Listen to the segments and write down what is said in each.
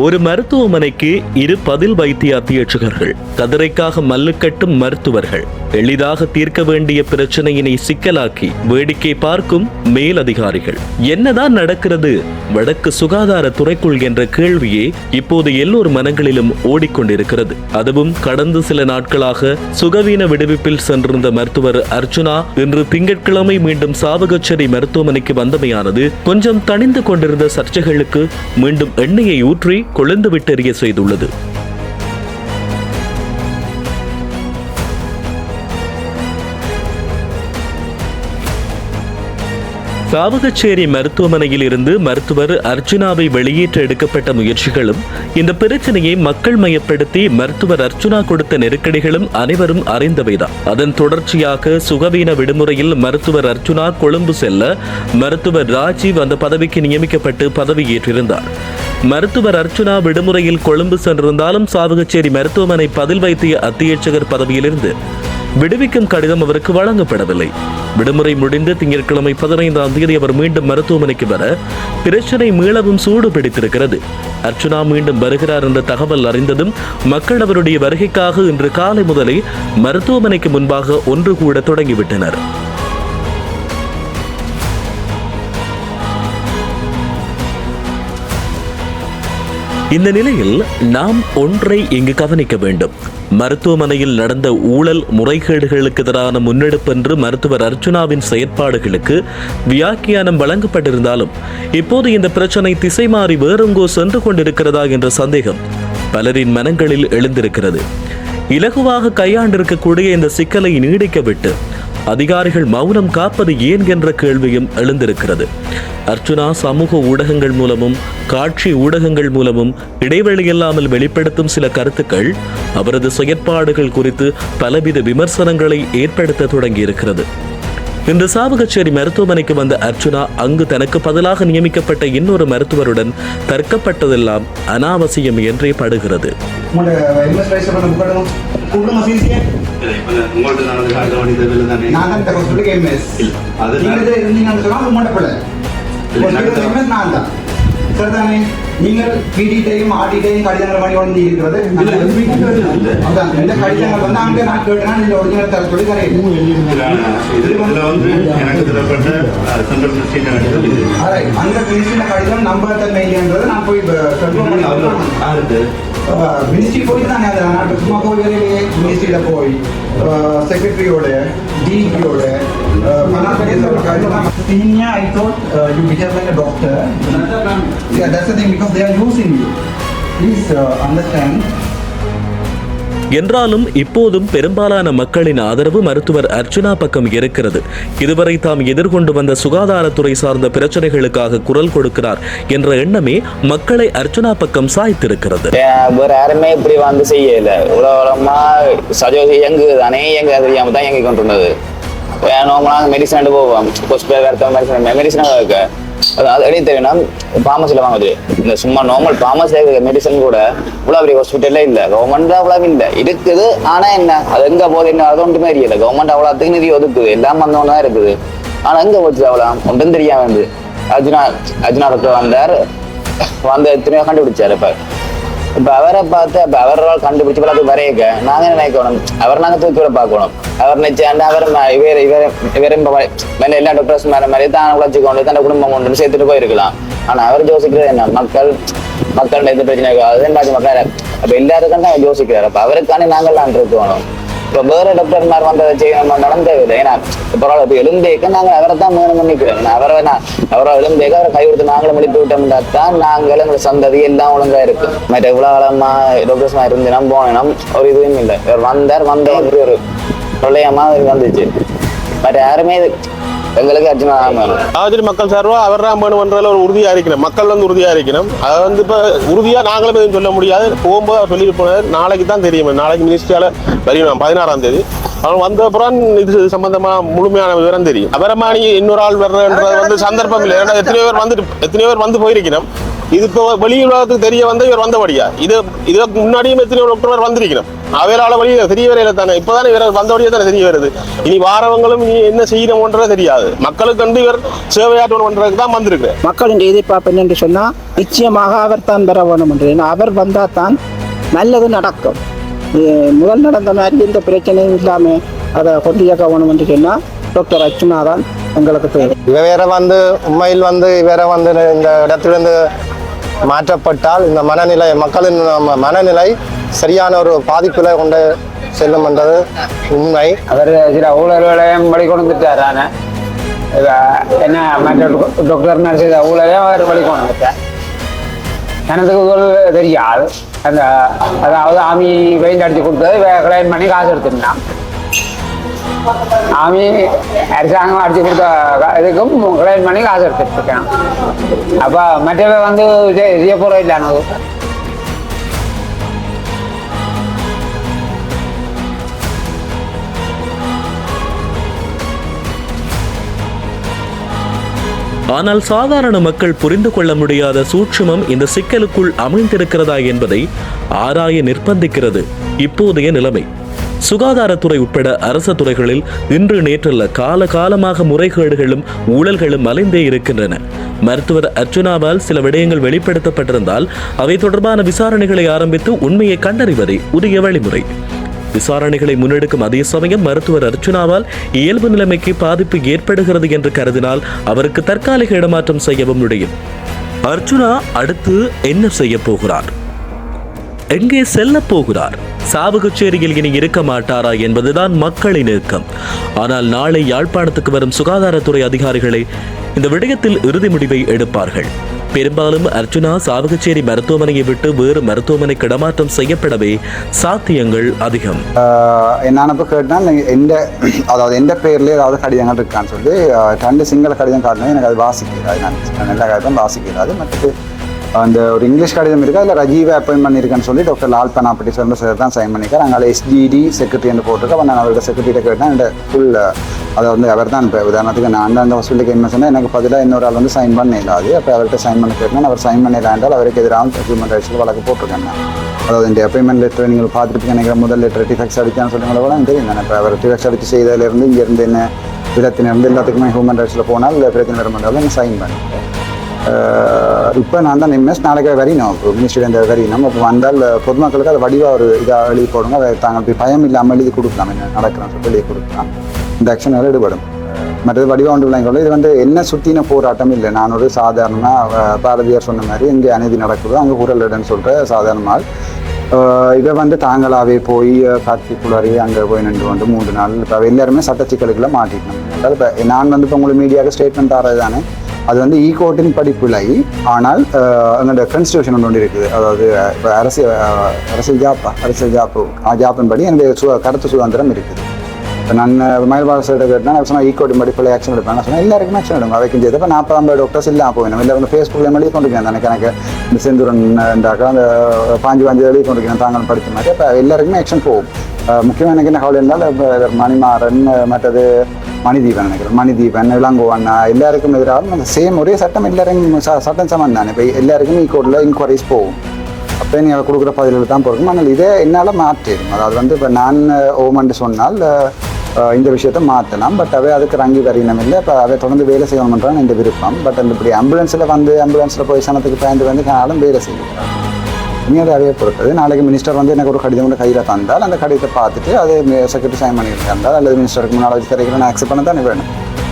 ஒரு மருத்துவமனைக்கு இரு பதில் வைத்திய அத்தியட்சகர்கள் கதிரைக்காக மல்லுக்கட்டும் மருத்துவர்கள். எளிதாக தீர்க்க வேண்டிய பிரச்சனையினை சிக்கலாக்கி வேடிக்கை பார்க்கும் மேலதிகாரிகள். என்னதான் நடக்கிறது? வடக்கு சுகாதார துறைக்குள் என்ற கேள்வியே இப்போது எல்லோர் மனங்களிலும் ஓடிக்கொண்டிருக்கிறது. அதுவும் கடந்த சில நாட்களாக சுகவீன விடுவிப்பில் சென்றிருந்த மருத்துவர் அர்ச்சுனா இன்று திங்கட்கிழமை மீண்டும் சாவகச்சேரி மருத்துவமனைக்கு வந்தமையானது கொஞ்சம் தணிந்து கொண்டிருந்த சர்ச்சைகளுக்கு மீண்டும் எண்ணெயை ஊற்றி கொழுந்து விட்டெறிய செய்துள்ளது. சாவகச்சேரி மருத்துவமனையில் இருந்து மருத்துவர் அர்ஜுனாவை வெளியேற்ற எடுக்கப்பட்ட முயற்சிகளும் இந்த பிரச்சனையை மக்கள் மயப்படுத்தி மருத்துவர் அர்ச்சுனா கொடுத்த நெருக்கடிகளும் அனைவரும் அறிந்தவைதான். அதன் தொடர்ச்சியாக சுகவீன விடுமுறையில் மருத்துவர் அர்ஜுனா கொழும்பு செல்ல மருத்துவர் ராஜீவ் அந்த பதவிக்கு நியமிக்கப்பட்டு பதவியேற்றிருந்தார். மருத்துவர் அர்ச்சுனா விடுமுறையில் கொழும்பு சென்றிருந்தாலும் சாவகச்சேரி மருத்துவமனை பதில் வைத்திய அத்தியட்சகர் பதவியிலிருந்து விடுவிக்கும் கடிதம் அவருக்கு வழங்கப்படவில்லை. விடுமுறை முடிந்து திங்கட்கிழமை பதினைந்தாம் தேதி அவர் மீண்டும் மருத்துவமனைக்கு வர பிரச்சனை மீளவும் சூடு பிடித்திருக்கிறது அர்ச்சுனா மீண்டும் வருகிறார் என்ற தகவல் அறிந்ததும் மக்கள் அவருடைய வருகைக்காக இன்று காலை முதலே மருத்துவமனைக்கு முன்பாக ஒன்று கூட தொடங்கிவிட்டனர். இந்த நிலையில் நாம் ஒன்றை இங்கு கவனிக்க வேண்டும். மருத்துவமனையில் நடந்த ஊழல் முறைகேடுகளுக்கு எதிரான முன்னெடுப்பென்று மருத்துவர் அர்ச்சுனாவின் செயற்பாடுகளுக்கு வியாக்கியானம் வழங்கப்பட்டிருந்தாலும் இப்போது இந்த பிரச்சனை திசை மாறி வேறெங்கோ சென்று கொண்டிருக்கிறதா என்ற சந்தேகம் பலரின் மனங்களில் எழுந்திருக்கிறது. இலகுவாக கையாண்டிருக்கக்கூடிய இந்த சிக்கலை நீடிக்க விட்டு அதிகாரிகள் மௌனம் காப்பது ஏன் என்ற கேள்வியும் எழுந்திருக்கிறது. அர்ச்சுனா சமூக ஊடகங்கள் மூலமும் காட்சி ஊடகங்கள் மூலமும் இடைவெளி இல்லாமல் வெளிப்படுத்தும் சில கருத்துக்கள் அவரது செயற்பாடுகள் குறித்து பலவித விமர்சனங்களை ஏற்படுத்த தொடங்கியிருக்கிறது. இன்று சாவகச்சேரி மருத்துவமனைக்கு வந்த அர்ச்சுனா அங்கு தனக்கு பதிலாக நியமிக்கப்பட்ட இன்னொரு மருத்துவருடன் தர்க்கப்பட்டதெல்லாம் அனாவசியம் என்றே படுகிறது. இருந்தீங்கன்னு சொன்னா பிள்ளை சரிதானே? நீங்கள் பிடிட்டையும் ஆர்டிட்டையும் கடிதங்கள் பண்ணி வந்து இருக்கிறது. அதான் இந்த கடிதங்கள் வந்து அங்கே நான் கேட்டேன்னா இந்த ஒரிஜினல் தர சொல்லி தரேன் வந்து எனக்கு தரப்பட்ட சென்ட்ரல் மினிஸ்ட்ரி கடிதம் இது. அரை அந்த மினிஸ்ட்ரியில கடிதம் நம்பர் தன்மைன்றது நான் போய் கன்ஃபார்ம் பண்ணி மினிஸ்ட்ரி போய் தானே அந்த நாட்டு சும்மா போய் வரலையே மினிஸ்ட்ரியில போய் செக்ரட்டரியோட டிஜியோட Senior, I thought uh, you behave like a doctor. Yeah, that's the thing because they are using you. Please uh, understand. என்றாலும் இப்போதும் பெரும்பாலான மக்களின் ஆதரவு மருத்துவர் அர்ச்சுனா பக்கம் இருக்கிறது இதுவரை தாம் எதிர்கொண்டு வந்த சுகாதாரத்துறை சார்ந்த பிரச்சனைகளுக்காக குரல் கொடுக்கிறார் என்ற எண்ணமே மக்களை அர்ச்சுனா பக்கம் சாய்த்திருக்கிறது வேற யாருமே இப்படி வந்து செய்யல உலகமா சஜோசி இயங்கு தானே அது தெரியாம தான் இயங்கி கொண்டு நார்மலாக மெடிசன் எடுத்து போவோம் கொஸ்பே வேற மெடிசன் மெடிசனாக இருக்கு அது அது எப்படி தெரியும்னா ஃபார்மசியில் வாங்குது இந்த சும்மா நார்மல் ஃபார்மசியில் இருக்கிற மெடிசன் கூட இவ்வளோ பெரிய ஹாஸ்பிட்டலே இல்லை. கவர்மெண்ட் அவ்வளோ இல்லை. இருக்குது ஆனால் என்ன? அது எங்கே போகுது என்ன? அது ஒன்றுமே தெரியல. கவர்மெண்ட் அவ்வளோத்துக்கு நிதி ஒதுக்குது. எல்லாம் வந்தவங்க தான் இருக்குது. ஆனால் எங்கே போச்சு அவ்வளோ ஒன்றும் தெரியாது வந்து அர்ஜுனா அர்ஜுனா டாக்டர் வந்தார். வந்து எத்தனையோ கண்டுபிடிச்சார் இப்போ. இப்ப அவரை பார்த்து அப்ப அவரால் கண்டுபிடிச்சு பிறகு வரையக்க நாங்க நினைக்கணும். அவர் நாங்க தூக்கி விட பார்க்கணும். அவர் நிச்சயம் அவர் இவர் இவர் இவரும் எல்லா டாக்டர்ஸ் மேல மாதிரி தான் உழைச்சு கொண்டு தன் குடும்பம் கொண்டு சேர்த்துட்டு போயிருக்கலாம். ஆனா அவர் யோசிக்கிறது என்ன? மக்கள் மக்கள் எந்த பிரச்சனை இருக்காது. ரெண்டாச்சு மக்கள் அப்ப எல்லாருக்கும் தான் யோசிக்கிறார். அப்ப அவருக்கான நாங்கள்லாம் இருக்கணும். இப்ப வேற டாக்டர்மார் வந்ததை வந்ததை செய்யணும் நடந்தது ஏன்னா பரவாயில்ல இப்ப எழுந்தேக்க நாங்க அவரை தான் வேணும் பண்ணிக்கிறோம் நான் அவரை நான் அவரை எழுந்தேக்க அவரை கை கொடுத்து நாங்களும் முடித்து விட்டோம்னா தான் நாங்களும் எங்களை சந்ததி எல்லாம் ஒழுங்கா இருக்கு மற்ற இவ்வளோ காலமாக டாக்டர்ஸ்மா இருந்து போனோம் ஒரு இதுவும் இல்லை இவர் வந்தார் வந்த ஒரு பிரளயமாக வந்துச்சு மற்ற யாருமே எங்களுக்கு அர்ஜுனா ராமன் ஆஜரி மக்கள் சார்பாக அவர் தான் வேணுமன்றதுல ஒரு உறுதியாக இருக்கணும். மக்கள் வந்து உறுதியாக இருக்கணும். அதை வந்து இப்போ உறுதியாக நாங்களும் எதுவும் சொல்ல முடியாது. போகும்போது அவர் சொல்லிட்டு போனார். நாளைக்கு தான் தெரியும். நாளைக்கு மினிஸ்ட்ரியால் வரையணும் பதினாறாம் தேதி. அவன் வந்த அப்புறம் இது சம்பந்தமா முழுமையான விவரம் தெரியும். அப்புறமா நீ இன்னொரு ஆள் வர்றன்றது வந்து சந்தர்ப்பம் இல்லை. ஏன்னா எத்தனையோ பேர் வந்துட்டு எத்தனையோ பேர் வந்து போயிருக்கணும். இது இப்போ வெளி உலகத்துக்கு தெரிய வந்த இவர் வந்தபடியா? இது இதுக்கு முன்னாடியும் எத்தனை டாக்டர் வந்திருக்கணும். அவையால வழியில தெரிய வரையில தானே. இப்போதானே இவர் வந்தபடியே தானே தெரிய வருது. இனி வாரவங்களும் இனி என்ன செய்யணும்ன்றது தெரியாது. மக்களுக்கு கண்டு இவர் சேவையாற்றணும்ன்றதுக்கு தான் வந்திருக்கு. மக்களின் எதிர்பார்ப்பு என்னென்று சொன்னால் நிச்சயமாக அவர் தான் பெற வேணும் என்று. ஏன்னா அவர் வந்தால் தான் நல்லது நடக்கும். முதல் நடந்த மாதிரி எந்த பிரச்சனையும் இல்லாமல் அதை கொண்டு இயக்க வேணும் என்று சொன்னால் டாக்டர் அர்ச்சுனா தான் எங்களுக்கு தேவை. இவ வேற வந்து உண்மையில் வந்து வேற வந்து இந்த இடத்திலிருந்து மாற்றப்பட்டால் இந்த மனநிலை மக்களின் மனநிலை சரியான ஒரு பாதிப்பில் கொண்டு செல்லும் என்றது உண்மை. அவர் சில ஊழல்களையும் வழி கொண்டு ஆனால் என்ன மற்ற டாக்டர் நர்ஸ் செய்த ஊழலையும் அவர் வழி கொண்டு எனக்கு தெரியாது அந்த அதாவது ஆமி பெயிண்ட் அடித்து கொடுத்தது கல்யாணம் பண்ணி காசு எடுத்துருந்தான். ஆமி அரசாங்கம் அடிச்சு கொடுத்த இதுக்கும் கிளைம் பண்ணி காசு எடுத்துட்டு அப்போ மற்றவை வந்து செய்ய போகிற இல்லை ஆனால் சாதாரண மக்கள் புரிந்து கொள்ள முடியாத சூட்சுமம் இந்த சிக்கலுக்குள் அமைந்திருக்கிறதா என்பதை ஆராய நிர்பந்திக்கிறது இப்போதைய நிலைமை. சுகாதாரத்துறை உட்பட அரச துறைகளில் இன்று நேற்றல்ல கால காலமாக முறைகேடுகளும் ஊழல்களும் மலைந்தே இருக்கின்றன. மருத்துவர் அர்ச்சுனாவால் சில விடயங்கள் வெளிப்படுத்தப்பட்டிருந்தால் அவை தொடர்பான விசாரணைகளை ஆரம்பித்து உண்மையை கண்டறிவதே உரிய வழிமுறை. விசாரணைகளை முன்னெடுக்கும் அதே சமயம் மருத்துவர் அர்ச்சுனாவால் இயல்பு நிலைமைக்கு பாதிப்பு ஏற்படுகிறது என்று கருதினால் அவருக்கு தற்காலிக இடமாற்றம் செய்யவும் முடியும். அர்ச்சுனா அடுத்து என்ன செய்ய போகிறார்? எங்கே செல்ல போகிறார்? சாவுகச்சேரியில் இனி இருக்க மாட்டாரா என்பதுதான் மக்களின் நெருக்கம். ஆனால் நாளை யாழ்ப்பாணத்துக்கு வரும் சுகாதாரத்துறை அதிகாரிகளை இந்த விடயத்தில் இறுதி முடிவை எடுப்பார்கள். பெரும்பாலும் அர்ஜுனா சாவகச்சேரி மருத்துவமனையை விட்டு வேறு மருத்துவமனைக்கு இடமாற்றம் செய்யப்படவே சாத்தியங்கள் அதிகம். நான் இப்போ கேட்டால் எந்த அதாவது எந்த பேர்லேயே ஏதாவது கடிதங்கள் இருக்கான்னு சொல்லி ரெண்டு சிங்கள கடிதம் காட்டினா எனக்கு அது வாசிக்கிறாது நான் நல்ல கடிதம் வாசிக்கிறாது மற்றது அந்த ஒரு இங்கிலீஷ் கடிதம் இருக்கு? அதில் ரஜீவை அப்பாயின் பண்ணியிருக்கேன்னு சொல்லி டாக்டர் லால் பனாப்பட்டி சொல்ற சார் தான் சைன் பண்ணியிருக்காரு அங்கே எஸ்டிடி செக்ரட்டரி போட்டிருக்கு அப்போ நான் அவரோட செக்ரட்டரிட்ட கேட்டேன். என்னோட ஃபுல் அதை வந்து அவர் தான் இப்போ உதாரணத்துக்கு நான் அந்த ஹாஸ்பிட்டலுக்கு என்ன சொன்னால் எனக்கு பதிலாக இன்னொரு ஆள் வந்து சைன் பண்ண இல்லாது அப்போ அவர்கிட்ட சைன் பண்ண கேட்டேன். அவர் சைன் பண்ணிடலாம் என்றால் அவருக்கு எதிராக ஹியூமன் ரைட்ஸில் வழக்கு போட்டிருக்கேன் நான். அதாவது இந்த அப்பாயின்மெண்ட் லெட்டர் நீங்கள் பார்த்துட்டு நினைக்கிற முதல் லெட்டர் டிஃபெக்ஸ் அடித்தான்னு சொன்னீங்களா கூட தெரியும் நான் இப்போ அவர் டிஃபெக்ஸ் அடிச்சு செய்ததுலேருந்து இங்கேருந்து என்ன விதத்தினிருந்து எல்லாத்துக்குமே ஹியூமன் ரைட்ஸில் போனால் பிரச்சனை வர மாட்டாலும் சைன் பண்ணிட்டேன் இப்போ நான் தான் நிமிஷம் நாளைக்கு வரையணும். இப்போ மினிஸ்டர் வரையணும். அப்போ வந்தால் பொதுமக்களுக்கு அதை வடிவாக ஒரு இதாக எழுதி போடுங்க. அதை தாங்கள் போய் பயம் இல்லாமல் எழுதி கொடுக்கலாம். என்ன நடக்கிறோம் சொல்லி எழுதி கொடுக்கலாம். இந்த ஆக்ஷனில் ஈடுபடும். மற்றது வடிவா ஒன்று விளங்கி இது வந்து என்ன சுற்றின போராட்டம் இல்லை. நான் ஒரு சாதாரணமாக பாரதியார் சொன்ன மாதிரி இங்கே அநீதி நடக்குதோ அங்கே குரல் இடன்னு சொல்கிற சாதாரணமாக இதை வந்து தாங்களாகவே போய் காட்சி குளறி அங்கே போய் நின்று கொண்டு மூன்று நாள் இப்போ எல்லாருமே சட்ட சிக்கலுக்குள்ள மாட்டிக்கணும். அதாவது இப்போ நான் வந்து இப்போ உங்களுக்கு மீடியாவுக்கு ஸ்டேட்மெண்ட் தரது தானே அது வந்து ஈகோட்டின் கோர்ட்டின் படிப்பில்லை. ஆனால் ஆஹ் எங்களோட கான்ஸ்டியூஷன் ஒன்று இருக்குது. அதாவது இப்போ அரசியல் அரசியல் ஜாப்பா அரசியல் ஜாப்பு ஆ ஜாப்பின் படி என்னுடைய சு கருத்து சுதந்திரம் இருக்குது. இப்போ நான் மயில்வாழ் சார்ட்ட கேட்டேன் நான் சொன்னால் ஈக்கோடி படிப்பில் ஆக்ஷன் எடுப்பேன். நான் சொன்னேன் எல்லாருக்குமே ஆக்ஷன் எடுங்க அவைக்கும் செய்து. இப்போ நாற்பது ஐம்பது டாக்டர்ஸ் இல்லாமல் போயிடும். இல்லை வந்து ஃபேஸ்புக்கில் எழுதி கொண்டிருக்கேன் எனக்கு எனக்கு இந்த செந்தூரன் என்றாக்கா அந்த பாஞ்சு பாஞ்சு எழுதி கொண்டிருக்கேன் தாங்கள் படித்த மாதிரி. இப்போ எல்லாருக்குமே ஆக்ஷன் போகும். முக்கியமாக எனக்கு என்ன கவலை இருந்தால் இப்போ மணிமாறன் மற்றது மணிதீபன் நினைக்கிறேன். மணிதீபன் இளங்கோவன் எல்லாருக்கும் எதிராக அந்த சேம் ஒரே சட்டம் எல்லாருக்கும் ச- சட்டம் சமம் தானே இப்போ எல்லாருக்கும் ஈக்கோட்டில் இன்கொயரிஸ் போகும். அப்போ நீங்கள் கொடுக்குற பதிலில் தான் போகும் ஆனால் இதே என்னால் மாற்றிடும் அதாவது வந்து இப்போ நான் ஓமன்ட்டு சொன்னால் இந்த விஷயத்தை மாற்றலாம். பட் அவை அதுக்கு ரங்கி வரையினம் இல்லை. இப்போ அவை தொடர்ந்து வேலை செய்யணுன்றான் இந்த விருப்பம். பட் அந்த இப்படி ஆம்புலன்ஸில் வந்து ஆம்புலன்ஸில் போய் சனத்துக்கு பயந்து வந்து காலம் வேலை செய்யும். நீ அதை அவையை நாளைக்கு மினிஸ்டர் வந்து எனக்கு ஒரு கடிதம் கூட கையில் தந்தால் அந்த கடிதத்தை பார்த்துட்டு அது செக்ரட்டரி சைன் பண்ணியிருந்தால் அல்லது மினிஸ்டருக்கு முன்னால் வச்சு தரைக்கிறேன் நான் அக்செப்ட் பண்ண தானே வேணும்.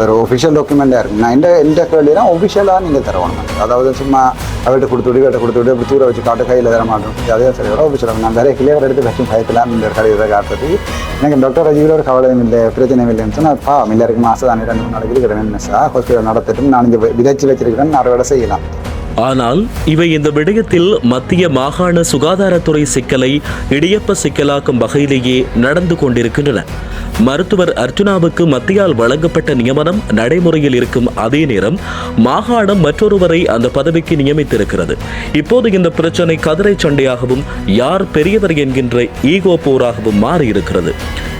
ஒரு ஒஃபிஷியல் டாக்குமெண்ட்டாக இருக்கும் நான் எந்த இந்த கேள்வினா ஒஃபிஷியலாக நீங்கள் தரணும். அதாவது சும்மா அவர்கிட்ட கொடுத்து விடு இவர்கிட்ட கொடுத்து விட்டு அப்படி தூர வச்சு காட்டு கையில் தர மாட்டோம். அதே சரி வர ஒஃபிஷியல் நான் நிறைய கிளியர் எடுத்து வச்சு பயத்தில் இந்த கடிதத்தை காட்டுறது. எனக்கு டாக்டர் ரஜிவில் ஒரு கவலையும் இல்லை பிரச்சனையும் இல்லைன்னு சொன்னால் பா எல்லாருக்கும் மாதம் தானே ரெண்டு மூணு நாளைக்கு இருக்கிறேன் சார் ஹாஸ்பிட்டல் நடத்திட்டு நான் இங்கே விதைச்சு வச்சிருக்கிறேன் நான் அறுவடை செய்யலாம். ஆனால் இவை இந்த விடயத்தில் மத்திய மாகாண சுகாதாரத்துறை சிக்கலை இடியப்ப சிக்கலாக்கும் வகையிலேயே நடந்து கொண்டிருக்கின்றன. மருத்துவர் அர்ஜுனாவுக்கு மத்தியால் வழங்கப்பட்ட நியமனம் நடைமுறையில் இருக்கும் அதே நேரம் மாகாணம் மற்றொருவரை அந்த பதவிக்கு நியமித்திருக்கிறது. இப்போது இந்த பிரச்சனை கதிரை சண்டையாகவும் யார் பெரியவர் என்கின்ற ஈகோ போராகவும் மாறியிருக்கிறது.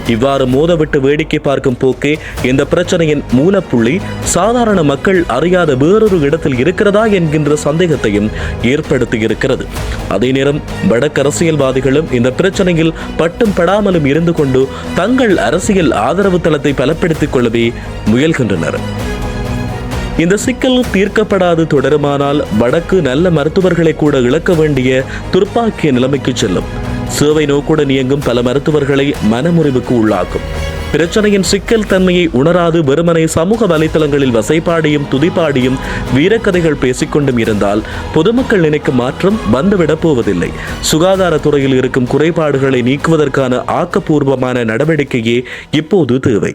இவ்வாறு மோதவிட்டு வேடிக்கை பார்க்கும் போக்கே இந்த பிரச்சனையின் மூலப்புள்ளி சாதாரண மக்கள் அறியாத வேறொரு இடத்தில் இருக்கிறதா என்கின்ற சந்தேகத்தையும் ஏற்படுத்தியிருக்கிறது. அதே நேரம் வடக்கு அரசியல்வாதிகளும் இந்த பிரச்சனையில் பட்டும் படாமலும் இருந்து கொண்டு தங்கள் அரசியல் ஆதரவு தளத்தை பலப்படுத்திக் கொள்ளவே முயல்கின்றனர். இந்த சிக்கல் தீர்க்கப்படாது தொடருமானால் வடக்கு நல்ல மருத்துவர்களை கூட இழக்க வேண்டிய துர்ப்பாக்கிய நிலைமைக்கு செல்லும். சேவை நோக்குடன் இயங்கும் பல மருத்துவர்களை மனமுறிவுக்கு உள்ளாக்கும். பிரச்சனையின் சிக்கல் தன்மையை உணராது வெறுமனை சமூக வலைதளங்களில் வசைப்பாடியும் துதிப்பாடியும் வீரக்கதைகள் பேசிக்கொண்டும் இருந்தால் பொதுமக்கள் நினைக்கும் மாற்றம் வந்துவிடப் போவதில்லை. சுகாதாரத்துறையில் இருக்கும் குறைபாடுகளை நீக்குவதற்கான ஆக்கப்பூர்வமான நடவடிக்கையே இப்போது தேவை.